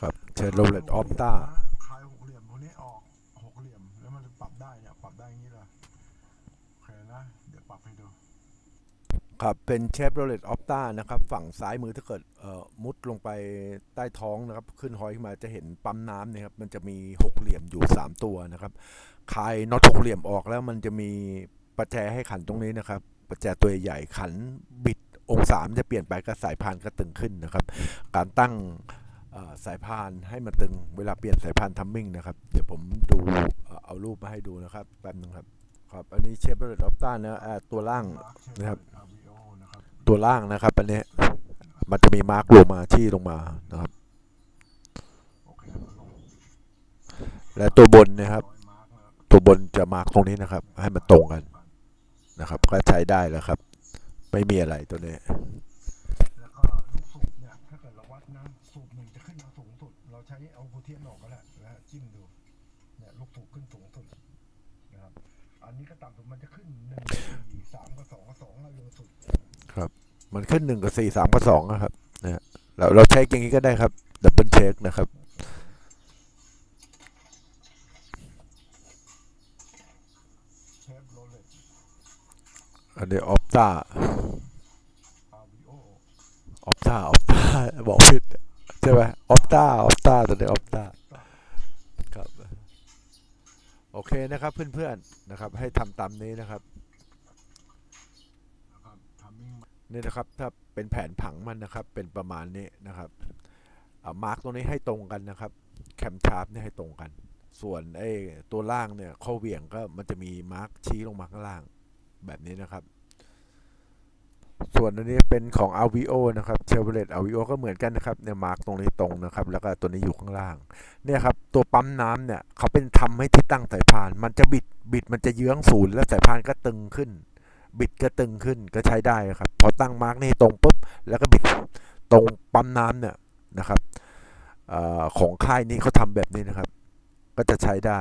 ครับเชฟโรเลตออฟต้าคลายหกเหลี่ยมพวกนี้ออกหกเหลี่ยมแล้วมันปรับได้เนี่ยปรับได้อย่างนี้เลยโอเคนะเดี๋ยวปรับให้ดูครับเป็นเชฟโรเลตออฟต้านะครับฝั่งซ้ายมือถ้าเกิดเอ่อมุดลงไปใต้ท้องนะครับ ขึ้นหอยขึ้นมาจะเห็นปั๊มน้ำเนี่ยครับมันจะมีหกเหลี่ยมอยู่ 3 ตัวนะครับคลายน็อตหกเหลี่ยมออกแล้วมันจะมีประแจให้ขันตรงนี้นะครับประแจตัวใหญ่ขันบิดองศามันจะเปลี่ยนไปก็สายพานก็ตึงขึ้นนะครับ การตั้งเอ่อ สายพานให้มันตึงเวลาเปลี่ยนสายพานทัมมิ่งนะครับ เดี๋ยวผมดูเอารูปมาให้ดูนะครับแป๊บนึงครับครับอันนี้เชฟโรเลตออฟต้านะตัวล่างนะครับ ตัวล่างนะครับอันนี้มันจะมีมาร์กลงมาที่ลงมานะครับ และตัวบนนะครับร้อยมาร์กนะครับ ตัวบนจะมาร์กตรงนี้นะครับ ให้มันตรงกันนะครับ ก็ใช้ได้แล้วครับ ไม่มีอะไรตัวนี้แล้วก็ลูกสูบเนี่ยถ้าเกิดเราวัดนะสูบหนึ่งจะ ใช้เอาโพเทียนออกก็ได้แล้วจิ้มดูเนี่ยลูกสูบขึ้นสูงสุดนะครับ อันนี้ก็ต่ำสุดมันจะขึ้นหนึ่งสี่สามก็สองก็สองแล้วเร็วสุดมันขึ้นหนึ่งกับสี่สามกับสองนะครับนะฮะเราเราใช้อย่างนี้ก็ได้ครับดับเบิลเช็คนะครับเชฟโรเลตอันนี้ออฟต้าอาวิโอออฟต้าออฟต้าบอกผิด ใช่ไหมออฟต้าออฟต้าตัวนี้ออฟต้าครับโอเคนะครับเพื่อนๆนะครับ ให้ทำตามนี้นะครับนี่นะครับถ้าเป็นแผนผังมันนะครับ เป็นประมาณนี้นะครับมาร์กตรงนี้ให้ตรงกันนะครับ แคมชาร์ปนี่ให้ตรงกัน ส่วนไอ้ตัวล่างเนี่ยข้อเหวี่ยงก็มันจะมีมาร์กชี้ลงมาข้างล่างแบบนี้นะครับ ส่วนอันนี้เป็นของ a v i o นะครับ Chevrolet a v i o ก็เหมือนกันนะครับเนี่ยมาร์กตรงนี้ตรงนะครับ แล้วก็ตัวนี้อยู่ข้างล่าง เนี่ยครับ ตัวปั๊มน้ำเนี่ยเขาเป็นทำให้ที่ตั้งสายพาน มันจะบิดบิดมันจะเยื้องศูนย์แล้วสายพานก็ตึงขึ้น บิดก็ตึงขึ้นก็ใช้ได้นะครับ พอตั้งมาร์กนี่ตรงปุ๊บแล้วก็บิดตรงปั๊มน้ำเนี่ยนะครับออของค่ายนี้เขาทำแบบนี้นะครับ ก็จะใช้ได้